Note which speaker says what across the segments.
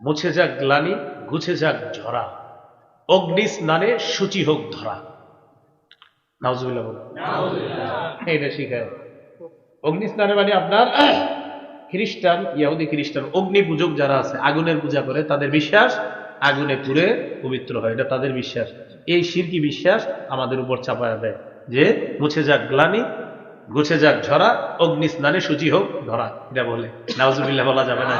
Speaker 1: মুছে যাক গ্লানি গুছে যাক ঝরা। অগ্নি স্নানে সূচি হোক ধরা। নাউজুবিল্লাহ এইটা শিখায়। অগ্নি স্নানে মানে আপনার খ্রিস্টান ইয়াহুদি খ্রিস্টান অগ্নি পূজক যারা আছে আগুনের পূজা করে তাদের বিশ্বাস আগুনে পুড়ে পবিত্র হয়। এটা তাদের বিশ্বাস। এই শিরকি বিশ্বাস আমাদের উপর চাপায়া দেয় যে মুছে যাক গ্লানি গুছে যাক ঝরা অগ্নি স্নানে সূচি হোক ধরা এটা বলে। নাউজুবিল্লাহ বলা যাবে না।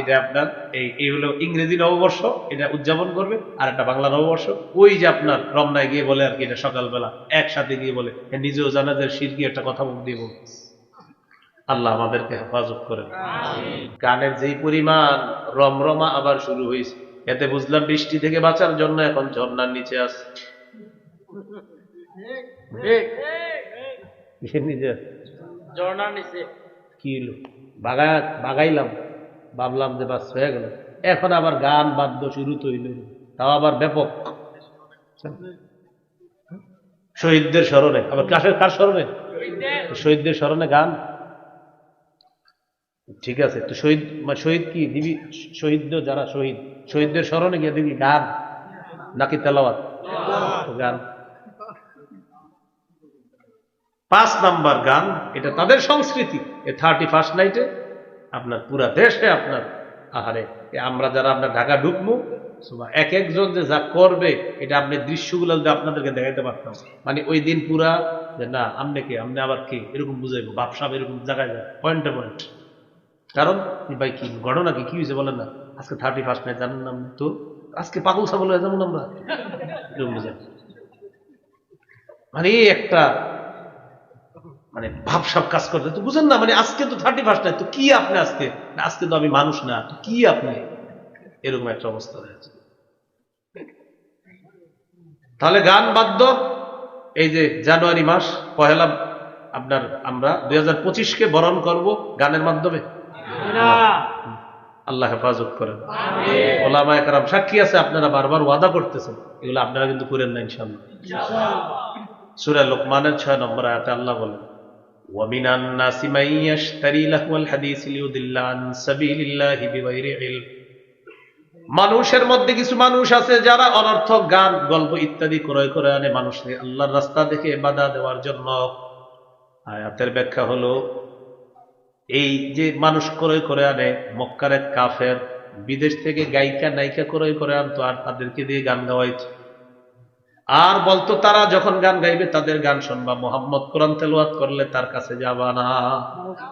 Speaker 1: এটা আপনার এই এই হলো ইংরেজি নববর্ষ এটা উদযাপন করবে আর একটা বাংলা নববর্ষ। ওই যে আপনার রমনায় গিয়ে বলে আর কি এটা সকালবেলা একসাথে গিয়ে বলে। নিজেও জানা যে শিরকি একটা কথা মুখ দিয়ে বলবে আল্লাহ আমাদেরকে হেফাজত করেন। গানের যেই পরিমাণ রমরমা আবার শুরু হয়েছে এতে বুঝলাম বৃষ্টি থেকে বাঁচার জন্য এখন ঝর্ণার নিচে আছে। কিসের নিচে
Speaker 2: ঝর্ণার নিচে
Speaker 1: কি হলো বাগা বাগাইলাম ভাবলাম যে বাস হয়ে গেল। এখন আবার গান বাদ্য শুরু তো হইল। তাও আবার ব্যাপক। শহীদদের স্মরণে। আবার কাশের কার স্মরণে? শহীদদের। স্মরণে গান? ঠিক আছে তো শহীদ মানে শহীদ কি? দিবি শহীদ যারা শহীদ শহীদদের স্মরণে গিয়ে দিবি গান? নাকি তেলাওয়াত। গান। পাঁচ নাম্বার গান, এটা তাদের সংস্কৃতি। এ থার্টি ফার্স্ট নাইটে আপনার পুরা দেশে আপনার, আহারে আমরা যারা আপনার ঢাকা ঢুকবো এক একজন যে যা করবে, এটা আপনি দৃশ্যগুলো যদি আপনাদেরকে দেখাইতে পারতাম। মানে ওই দিন পুরা যে না আপনি কে আপনি আবার কে, এরকম বুঝাইবো বাপসাপ এরকম জায়গায় যায়, পয়েন্টে পয়েন্ট। কারণ ভাই কি ঘটনা কি কি হয়েছে বলেন না? আজকে থার্টি ফার্স্ট নাইট, জানেন না তো? আজকে পাগল ছাগল হয়ে যাব আমরা? এরকম বুঝেন মানে একটা মানে ভাবসাব কাজ করতে। তো বুঝেন না মানে আজকে তো থার্টি ফার্স্ট নাই তো কি আপনি আজকে? আজকে তো আমি মানুষ না তো কি আপনি? এরকম একটা অবস্থা হয়েছে তাহলে গান বাদ্য এই যে জানুয়ারি মাস পহেলা আপনার আমরা দুই হাজার পঁচিশকে বরণ করব গানের মাধ্যমে। আল্লাহ হেফাজত করেন। ওলামা একরাম সাক্ষী আছে আপনারা বারবার ওয়াদা করতেছেন। এগুলো আপনারা কিন্তু করেন না ইনশাল্লাহ সুরা লোকমানের ছয় নম্বর আয়াতে আল্লাহ বলেন ومن الناس من يشتري لهو الحديث ليضل عن سبيل الله بغير علم মানুষের মধ্যে কিছু মানুষ আছে যারা অনর্থক গান গল্প ইত্যাদি ক্রয় করে আনে মানুষকে আল্লাহর রাস্তা দেখে বাধা দেওয়ার জন্য আয়াতের ব্যাখ্যা হলো এই যে মানুষ ক্রয় করে আনে মক্কার এক কাফের বিদেশ থেকে গায়িকা নায়িকা ক্রয় করে আনতো আর তাদেরকে দিয়ে গান গাওয়াইতো আর বলতো তারা যখন গান গাইবে তাদের গান শুনবা মোহাম্মদ কোরআন তেলোয়াত করলে তার কাছে যাবা না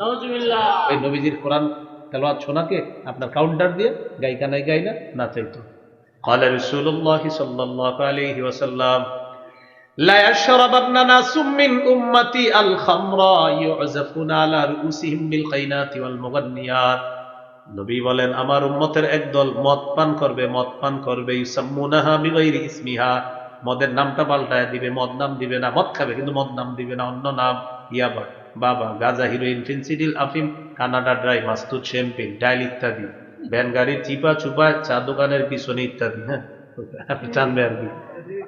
Speaker 2: নাউজুবিল্লাহ
Speaker 1: ওই নবীজির কোরআন তেলোয়াত শোনাকে আপনার কাউন্টার দিয়ে গায়িকা নাই গাই না না চাইতো قال رسول الله صلى الله عليه وسلم لا يشربن ناس من امتي الخمر يعزفون على رؤوسهم بالقينات والمغنيات নবী বলেন আমার উম্মতের একদল মদ পান করবে মদ পান করবে ইউসাম্মুনাহা বিগাইরি ইসমিহা মদের নামটা পাল্টায় দিবে, মদ নাম দিবে না, মদ খাবে, কিন্তু মদ নাম দিবে না, অন্য নাম, ইয়াবা, বাবা, গাজা, হিরোইন ফিনসিডিল আফিম, কানাডা ড্রাই, মাস্তুদ, শ্যাম্পেন, ডাইল ইত্যাদি, ভ্যান গাড়ি, চিপা চুপা, চা দোকানের পিছনে ইত্যাদি হ্যাঁ? আপনি জানবে আর কি।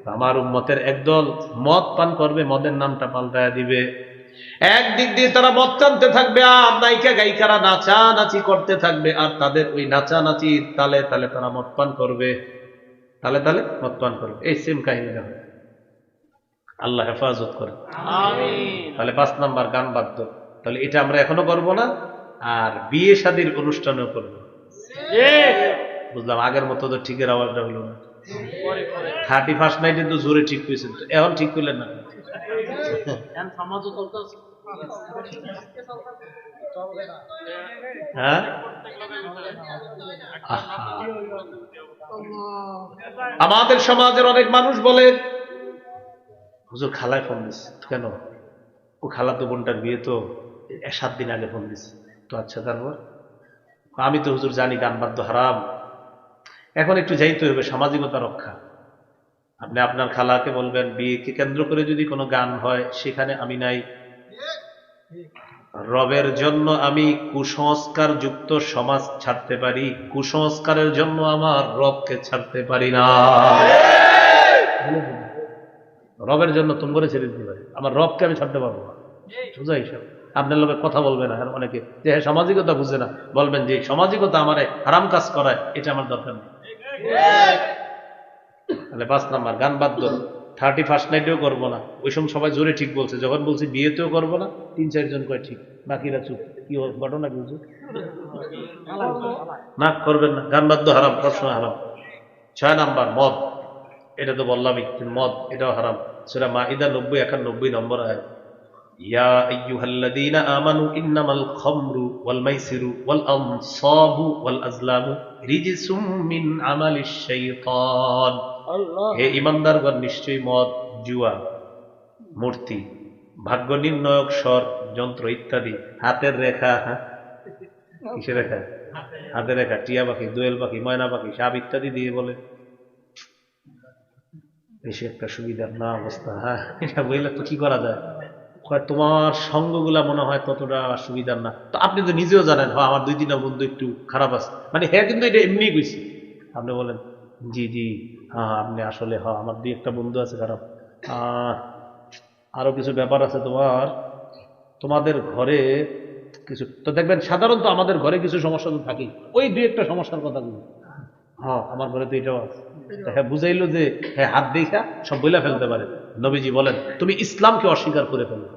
Speaker 1: আমার উম্মতের একদল মদ পান করবে, মদের নামটা পাল্টায় দিবে। একদিক দিয়ে তারা মদ টানতে থাকবে, আর নায়িকা, গায়িকারা নাচা নাচি করতে থাকবে, আর তাদের ওই নাচা নাচি তালে তালে তারা মদ পান করবে। তালে তাহলে মদ করবে এই সেম কাহিনী হবে আল্লাহ হেফাজত করে। তাহলে পাঁচ নাম্বার গান বাদ্য তাহলে এটা আমরা এখনও করব না আর বিয়ে শাদীর অনুষ্ঠানেও করব। বুঝলাম আগের মতো তো ঠিকের আওয়াজটা হলো না। থার্টি ফার্স্ট নাইটে তো জোরে ঠিক হয়েছে এখন ঠিক করলেন না। হ্যাঁ? আমাদের সমাজের অনেক মানুষ বলে, হুজুর খালায় ফোন দিচ্ছে কেন? ও খালা তো বোনটার বিয়ে তো সাত দিন আগে ফোন দিচ্ছে তো আচ্ছা তারপর? আমি তো হুজুর জানি গান বাদ্য হারাম। এখন একটু যাইতে হবে সামাজিকতা রক্ষা। আপনি আপনার খালাকে বলবেন, বিয়েকে কেন্দ্র করে যদি কোনো গান হয়, সেখানে আমি নাই। রবের জন্য আমি কুসংস্কার যুক্ত সমাজ ছাড়তে পারি, কুসংস্কারের জন্য আমার রবকে ছাড়তে পারি না। রবের জন্য তুমি করে ছেড়ে দিতে পারি। আমার রবকে আমি ছাড়তে পারব না। সোজা হিসাব। আপনার লোকের কথা বলবে না অনেকে যে হ্যাঁ সামাজিকতা বুঝে না, বলবেন যে সামাজিকতা আমার হারাম কাজ করায়, এটা আমার দরকার নেই। তাহলে পাঁচ নাম্বার, গান বাদ দেবো থার্টি ফার্স্ট নাইটেও করব না। ওই সময় সবাই জোরে ঠিক বলছে। যখন বলছি বিয়েতেও করব না, তিন চারজন কয় ঠিক। বাকিরা চুপ। কি ঘটনা কি না, করবেন না। গান বাদ্য হারাম সবসময় হারাম। ছয় নাম্বার, মদ। এটা তো বললামই মদ, এটাও হারাম। সেটা মাহিদা নব্বই, একানব্বই নম্বর আয় ইয়া আমানু ওয়াল মাইসিরু ওয়াল আজলামু হে ইমানদারগণ, নিশ্চয়ই মদ, জুয়া, মূর্তি, ভাগ্য নির্ণয়ক স্বর, যন্ত্র ইত্যাদি হাতের রেখা হ্যাঁ? কিসের রেখা? হাতের রেখা, টিয়া পাখি, দোয়েল পাখি, ময়না পাখি, সাপ ইত্যাদি দিয়ে বলে। বেশি একটা সুবিধার না অবস্থা হ্যাঁ? এটা বললে তো কি করা যায়? তোমার সঙ্গগুলা মনে হয় ততটা সুবিধার না। তো আপনি তো নিজেও জানেন হ্যাঁ আমার দুই তিনটা বন্ধু একটু খারাপ আছে। মানে হ্যাঁ কিন্তু এটা এমনি কইছি। আপনি বলেন, জি জি। হ্যাঁ আপনি আসলে হ্যাঁ আমার দুই একটা বন্ধু আছে খারাপ আহ, আরও কিছু ব্যাপার আছে তোমার। তোমাদের ঘরে কিছু তো দেখবেন সাধারণত আমাদের ঘরে কিছু সমস্যা তো থাকেই। ওই দুই একটা সমস্যার কথা বলি। হ্যাঁ আমার ঘরে তো এটাও আছে। হ্যাঁ বুঝাইলো যে হ্যাঁ হাত দেখা সব বইলা ফেলতে পারে। নবীজি বলেন তুমি ইসলামকে অস্বীকার করে ফেলো।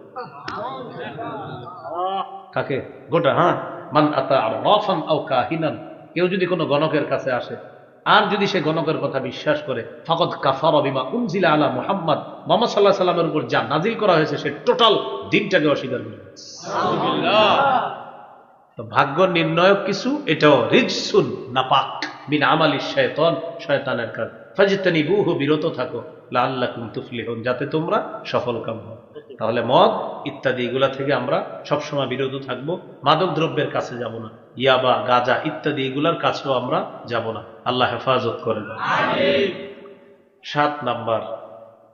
Speaker 1: কাকে? গোটা হ্যাঁ? মান আতা রফান আও কাহিনান। কেউ যদি কোনো গণকের কাছে আসে আর যদি সে গণকের কথা বিশ্বাস করে ফকত কাফার বিমা উনজিলা আলা মোহাম্মদ মোহাম্মদ সাল্লাহ সাল্লামের উপর যা নাজিল করা হয়েছে সে টোটাল দিনটাকে অস্বীকার করে তো ভাগ্য নির্ণয়ক কিছু এটাও রিজসুন নাপাক বিন আমালি শয়তন শয়তানের কাজ ফাজিতানি বুহু বিরত থাকো। লাল্লাকুম তুফলিহুন যাতে তোমরা সফল কাম হও। তাহলে মদ ইত্যাদি এগুলা থেকে আমরা সবসময় বিরত থাকবো মাদক দ্রব্যের কাছে যাব না ইয়াবা গাজা ইত্যাদি এগুলার কাছেও আমরা যাব না আল্লাহ হেফাজত করেন সাত নাম্বার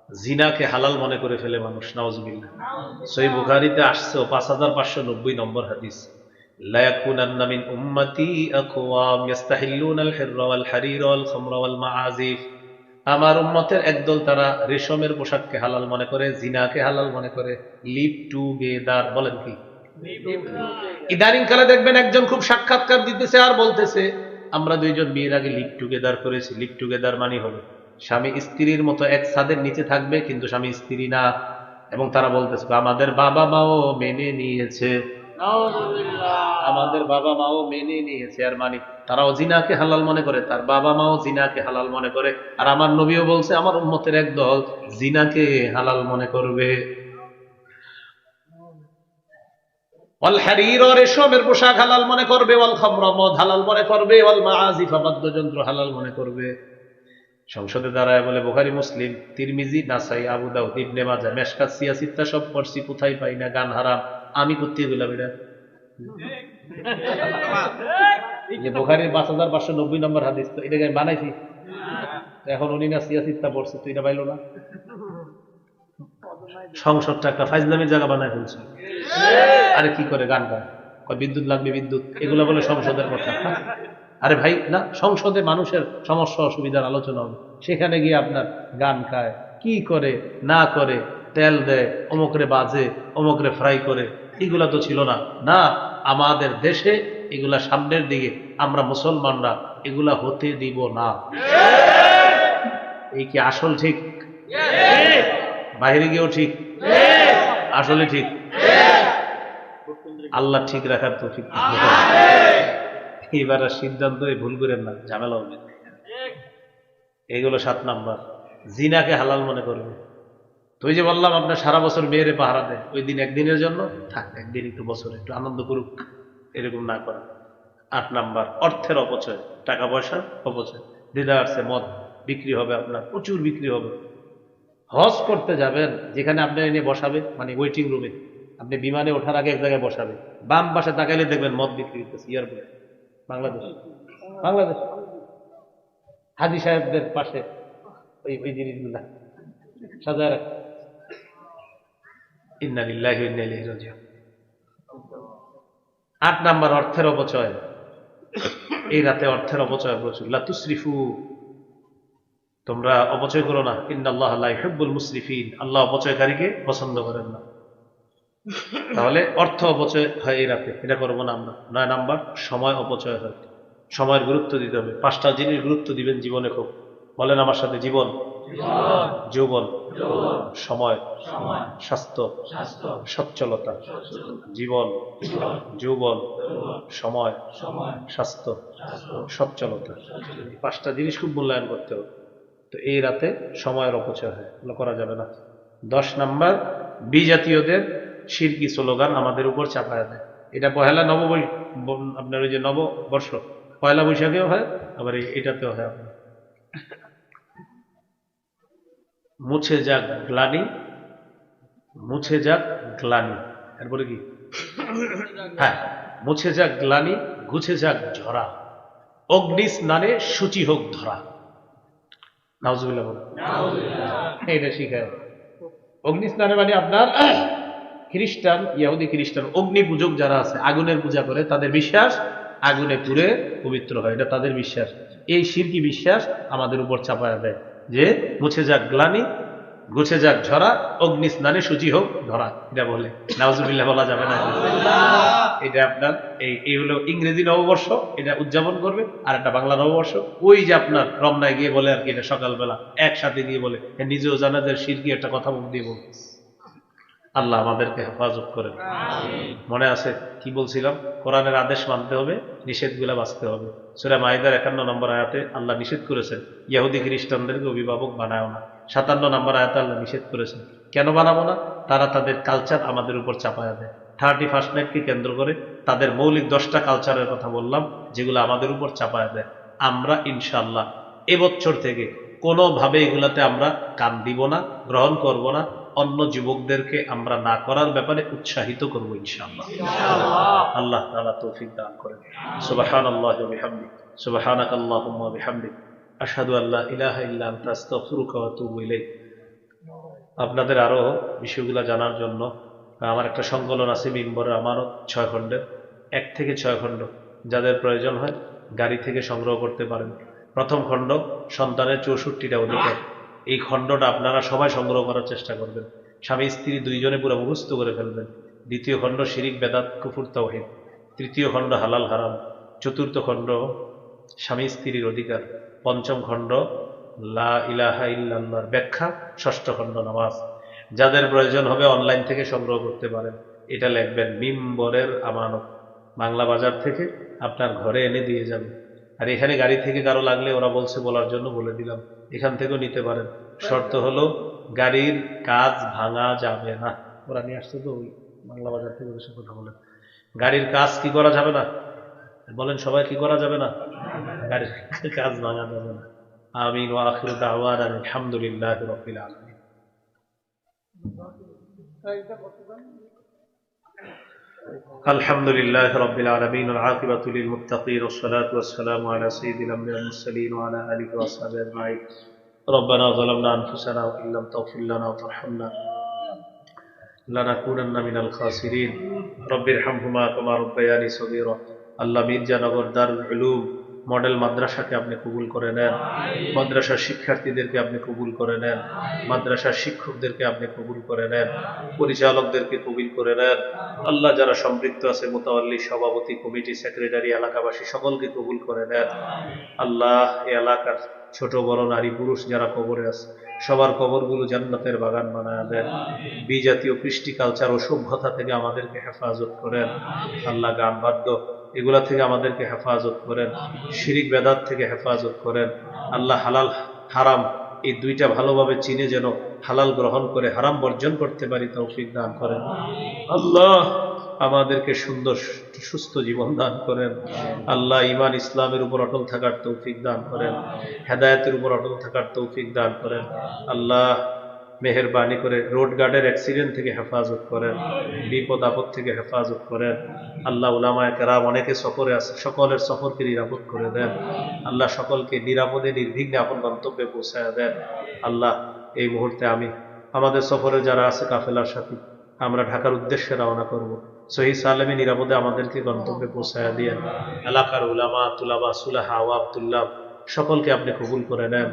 Speaker 1: জিনাকে হালাল মনে করে ফেলে মানুষ নওয়াজবিল্লাহ সই বুখারিতে আসছে পাঁচ হাজার পাঁচশো নব্বই নম্বর হাদিস لا يكونن من أمتي أقوام يستحلون الحر والحرير والخمر والمعازف আমার উম্মতের একদল তারা রেশমের পোশাককে হালাল মনে করে, জিনাকে হালাল মনে করে লিভ টুগেদার বলেন কি? ইদানিং কালে দেখবেন একজন খুব সাক্ষাৎকার দিতেছে আর বলতেছে, আমরা দুইজন বিয়ের আগে লিভ টুগেদার করেছি। লিভ টুগেদার মানে হলো, স্বামী স্ত্রীর মতো এক ছাদের নিচে থাকবে, কিন্তু স্বামী স্ত্রী না। এবং তারা বলতেছে, আমাদের বাবা মাও মেনে নিয়েছে। আমাদের বাবা মাও মেনে নিয়েছে আর মানে তারাও জিনাকে হালাল মনে করে, তার বাবা মাও জিনাকে হালাল মনে করে, আর আমার নবীও বলছে, আমার উম্মতের এক দল জিনাকে হালাল মনে করবে। সংসদে বলে বুখারী, মুসলিম, তিরমিজি, নাসাই, আবু সব পড়ছি, কোথায় পাই না, গান হারাম। আমি করতে গেলাম এটা। যে পাঁচ হাজার পাঁচশো নব্বই নম্বর হাদিস তো এটাকে আমি বানাইছি। এখন উনি না সিয়াসিত্তা পড়ছে তো এটা পাইলো না। সংসদটা একটা ফাইজলামের জায়গা বানায় ফেলছে। আরে কি করে গান গায়? বিদ্যুৎ লাগবে বিদ্যুৎ? এগুলো বলে সংসদের কথা? আরে ভাই না সংসদে মানুষের সমস্যা অসুবিধার আলোচনা হবে। সেখানে গিয়ে আপনার গান গায়। কি করে না করে তেল দেয়, অমুকরে বাজে, অমুকরে ফ্রাই করে, এগুলা তো ছিল না। না, আমাদের দেশে এগুলা সামনের দিকে, আমরা মুসলমানরা এগুলা হতে দিব না। এই কি আসল ঠিক? বাইরে গিয়েও ঠিক? আসলে ঠিক? আল্লাহ ঠিক রাখার তো ঠিক এবার সিদ্ধান্ত ভুল করেন না, ঝামেলা হবে। এগুলো সাত নাম্বার। জিনাকে হালাল মনে করবে তো ওই যে বললাম, আপনার সারা বছর মেয়েরে পাহারা দেয়। ওই দিন একদিনের জন্য থাক, একদিন একটু বছর, একটু আনন্দ করুক। এরকম না করা। আট নাম্বার, অর্থের অপচয়, টাকা পয়সার অপচয়। আসছে মদ বিক্রি হবে আপনার, প্রচুর বিক্রি হবে। হজ করতে যাবেন, যেখানে আপনি এনে বসাবে মানে ওয়েটিং রুমে আপনি বিমানে ওঠার আগে এক জায়গায় বসাবে। বাম পাশে তাকাইলে দেখবেন মদ বিক্রি করতেছে এয়ারপোর্টে। বাংলাদেশ। বাংলাদেশ। হাজি সাহেবদের পাশে ওই ওই জিনিসগুলা সাজায় রাখ আট নাম্বার অর্থের অপচয়। এই রাতে অর্থের অপচয় প্রচুর লা তোমরা অপচয় করো না। ইন্নাল্লাহ লা মুসরিফিন। আল্লাহ অপচয়কারীকে পছন্দ করেন না। তাহলে অর্থ অপচয় হয় এই রাতে। এটা করব না আমরা। নয় নাম্বার, সময় অপচয় হয়। সময়ের গুরুত্ব দিতে হবে। পাঁচটা জিনিস গুরুত্ব দিবেন জীবনে খুব। বলেন আমার সাথে, জীবন। যৌবন সময় স্বাস্থ্য সচ্ছলতা জীবন যৌবন সময় স্বাস্থ্য সচ্ছলতা। পাঁচটা জিনিস খুব মূল্যায়ন করতে হবে। তো এই রাতে সময়ের অপচয় হয় এগুলো করা যাবে না। দশ নাম্বার বিজাতীয়দের শিরকি স্লোগান আমাদের উপর চাপায় দেয়। এটা পহেলা নব আপনার ওই যে নববর্ষ পয়লা বৈশাখেও হয় আবার এটাতেও হয়। আপনার মুছে যাক গ্লানি মুছে যাক গ্লানি। এরপরে কি? হ্যাঁ মুছে যাক গ্লানি গুছে যাক ঝরা। অগ্নি স্নানে সূচি হোক ধরা। নাউজুবিল্লাহ এটা শিখায়। অগ্নি স্নানে মানে আপনার খ্রিস্টান ইহুদি খ্রিস্টান অগ্নি পূজক যারা আছে আগুনের পূজা করে তাদের বিশ্বাস আগুনে পুড়ে পবিত্র হয়। এটা তাদের বিশ্বাস। এই শিরকি বিশ্বাস আমাদের উপর চাপায় দেয়। যে মুছে যাক গ্লানি গুছে যাক ঝরা অগ্নি স্নানে সুজি হোক ধরা। এটা বলে। নাজুবিল্লা বলা যাবে না। এটা আপনার এই এই হলো ইংরেজি নববর্ষ এটা উদযাপন করবে আর একটা বাংলা নববর্ষ। ওই যে আপনার রমনায় গিয়ে বলে আর কি এটা সকালবেলা একসাথে গিয়ে বলে। নিজেও জানা যায় শিরকি একটা কথা মুখ দিয়ে আল্লাহ আমাদেরকে হেফাজত করেন। মনে আছে কি বলছিলাম? কোরআনের আদেশ মানতে হবে নিষেধগুলো বাঁচতে হবে। সুরা মাহিদার একান্ন নম্বর আয়াতে আল্লাহ নিষেধ করেছেন ইহুদি খ্রিস্টানদেরকে অভিভাবক বানায় না। সাতান্ন নম্বর আয়াতে আল্লাহ নিষেধ করেছেন কেন বানাবো না? তারা তাদের কালচার আমাদের উপর চাপায়া দেয়। থার্টি ফার্স্ট নাইটকে কেন্দ্র করে তাদের মৌলিক দশটা কালচারের কথা বললাম যেগুলো আমাদের উপর চাপায়া দেয়। আমরা ইনশাল্লাহ এবছর থেকে কোনোভাবে এগুলাতে আমরা কান দিব না গ্রহণ করব না অন্য যুবকদেরকে আমরা না করার ব্যাপারে উৎসাহিত করব ইনশাআল্লাহ। আল্লাহ তাআলা তৌফিক দান করেন। সুবহানাল্লাহি ওয়া ওয়া আশহাদু আল্লা ইলাহা ইল্লা আনতা আস্তাগফিরুকা ওয়া আতুবু ইলাইক। আপনাদের আরও বিষয়গুলো জানার জন্য আমার একটা সংকলন আছে মিম্বরের আমারও ছয় খণ্ডের এক থেকে ছয় খণ্ড। যাদের প্রয়োজন হয় গাড়ি থেকে সংগ্রহ করতে পারেন। প্রথম খণ্ড সন্তানের চৌষট্টিটা অধিকার। এই খণ্ডটা আপনারা সবাই সংগ্রহ করার চেষ্টা করবেন। স্বামী, স্ত্রী দুইজনে পুরো মুখস্থ করে ফেলবেন। দ্বিতীয় খণ্ড শিরিক, বেদাত, কুফুর তৌহিদ তৃতীয় খণ্ড হালাল, হারাম। চতুর্থ খণ্ড স্বামী, স্ত্রীর অধিকার। পঞ্চম খণ্ড লা ইলাহা ইল্লাল্লাহর ব্যাখ্যা। ষষ্ঠ খণ্ড নামাজ। যাদের প্রয়োজন হবে অনলাইন থেকে সংগ্রহ করতে পারেন। এটা লিখবেন মিম্বরের আমানত। বাংলা বাজার থেকে আপনার ঘরে এনে দিয়ে যাবে। আর এখানে গাড়ি থেকে কারও লাগলে ওরা বলছে বলার জন্য বলে দিলাম। এখান থেকেও নিতে পারেন। শর্ত হলো গাড়ির কাজ ভাঙা যাবে না। ওরা নিয়ে আসছে তো ওই বাংলা বাজার থেকে ওদের কথা বলেন গাড়ির কাজ কি করা যাবে না? বলেন সবাই কি করা যাবে না? গাড়ির কাজ ভাঙা যাবে না। আমিন আলহামদুলিল্লাহি আলামিন। الحمد لله رب العالمين والعاقبة للمتقين والصلاة والسلام على سيد الأنبياء والمرسلين وعلى آله وصحبه أجمعين ربنا ظلمنا أنفسنا وإن لم تغفر لنا وترحمنا لنكونن من الخاسرين رب ارحمهما كما ربياني صغيرا আল্লাহ মির্জানগর দারুল উলুম মডেল মাদ্রাসাকে আপনি কবুল করে নেন। মাদ্রাসার শিক্ষার্থীদেরকে আপনি কবুল করে নেন। মাদ্রাসার শিক্ষকদেরকে আপনি কবুল করে নেন। পরিচালকদেরকে কবুল করে নেন। আল্লাহ যারা সম্পৃক্ত আছে মোতাল্লি সভাপতি কমিটি সেক্রেটারি এলাকাবাসী সকলকে কবুল করে নেন। আল্লাহ এই এলাকার ছোট বড় নারী পুরুষ যারা কবরে আছে সবার কবরগুলো জান্নাতের বাগান বানায় দেন। বিজাতীয় কৃষ্টি কালচার ও সভ্যতা থেকে আমাদেরকে হেফাজত করেন। আল্লাহ গান বাদ্য এগুলা থেকে আমাদেরকে হেফাজত করেন। শিরিক বেদাত থেকে হেফাজত করেন। আল্লাহ হালাল হারাম এই দুইটা ভালোভাবে চিনে যেন হালাল গ্রহণ করে হারাম বর্জন করতে পারি তৌফিক দান করেন। আল্লাহ আমাদেরকে সুন্দর সুস্থ জীবন দান করেন। আল্লাহ ইমান ইসলামের উপর অটল থাকার তৌফিক দান করেন। হেদায়তের উপর অটল থাকার তৌফিক দান করেন। আল্লাহ মেহরবানি করে রোড গার্ডের অ্যাক্সিডেন্ট থেকে হেফাজত করেন, বিপদ আপদ থেকে হেফাজত করেন। আল্লাহ উলামায় কেরাম অনেকে সফরে আছে, সকলের সফরকে নিরাপদ করে দেন। আল্লাহ সকলকে নিরাপদে, নির্বিঘ্নে আপন গন্তব্যে পৌঁছায় দেন। আল্লাহ, এই মুহূর্তে আমি আমাদের সফরে যারা আছে কাফেলার সাথী, আমরা ঢাকার উদ্দেশ্যে রওনা করব। সহি সালেমে নিরাপদে আমাদেরকে গন্তব্যে পৌঁছায় দিয়ে, এলাকার উলামা, তুলাবা, সুলাহা আওয়াবদুল্লাহ সকলকে আপনি কবুল করে নেন।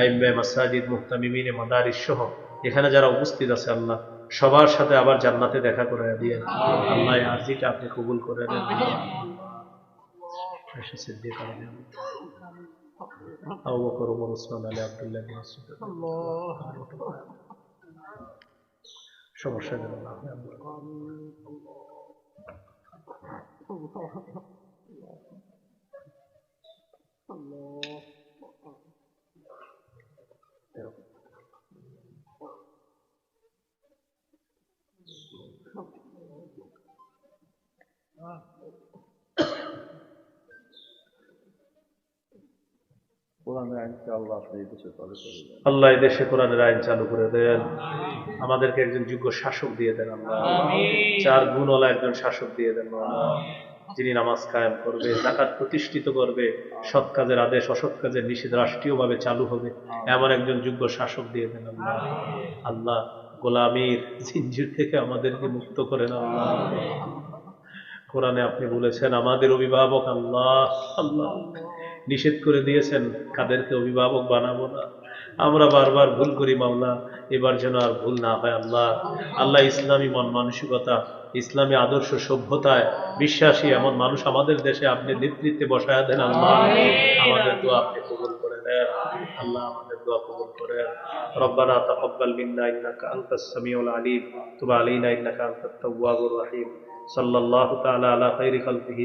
Speaker 1: আইম্বে, মাসাজিদ, মুহতামিমিনে, মাদারিস সহ এখানে যারা উপস্থিত আছে আল্লাহ সবার সাথে আবার জান্নাতে দেখা করে দিয়ে আল্লাহ আরজিটা আপনি কবুল করে আবু বকর ওমর ওসমান আলী আব্দুল্লাহ সমস্যা নেই আল্লাহ।
Speaker 3: আল্লাহ দেশে করে দেন
Speaker 1: কোরআনের আইন চালু করে দেন। আমাদেরকে একজন যোগ্য শাসক দিয়ে দেন আল্লাহ। চার গুণওয়ালা একজন শাসক দিয়ে দেন যিনি নামাজ কায়েম করবে জাকাত প্রতিষ্ঠিত করবে সৎ কাজের আদেশ অসৎ কাজের নিষেধ রাষ্ট্রীয়ভাবে চালু হবে এমন একজন যোগ্য শাসক দিয়ে দেন আল্লাহ। আল্লাহ গোলামীর জিঞ্জির থেকে আমাদেরকে মুক্ত করেন আল্লাহ। কোরআনে আপনি বলেছেন আমাদের অভিভাবক আল্লাহ আল্লাহ নিষেধ করে দিয়েছেন কাদেরকে অভিভাবক বানাবো না? আমরা বারবার ভুল করি মাওলা এবার যেন আর ভুল না হয় আল্লাহ। আল্লাহ ইসলামী মন মানসিকতা ইসলামী আদর্শ সভ্যতায় বিশ্বাসী এমন মানুষ আমাদের দেশে আপনি নেতৃত্বে বসায় দেন আল্লাহ। আমাদের দোয়া আপনি কবুল করে দেন আল্লাহ আমাদের দোয়া কবুল করে রব্বানা তাকাব্বাল মিন্না ইন্নাকা আনতাস সামিউল আলিম। তুব আলাইনা ইন্নাকা আনতাত তাওয়াবুর রহিম। صلى الله تعالى على خير خلقه.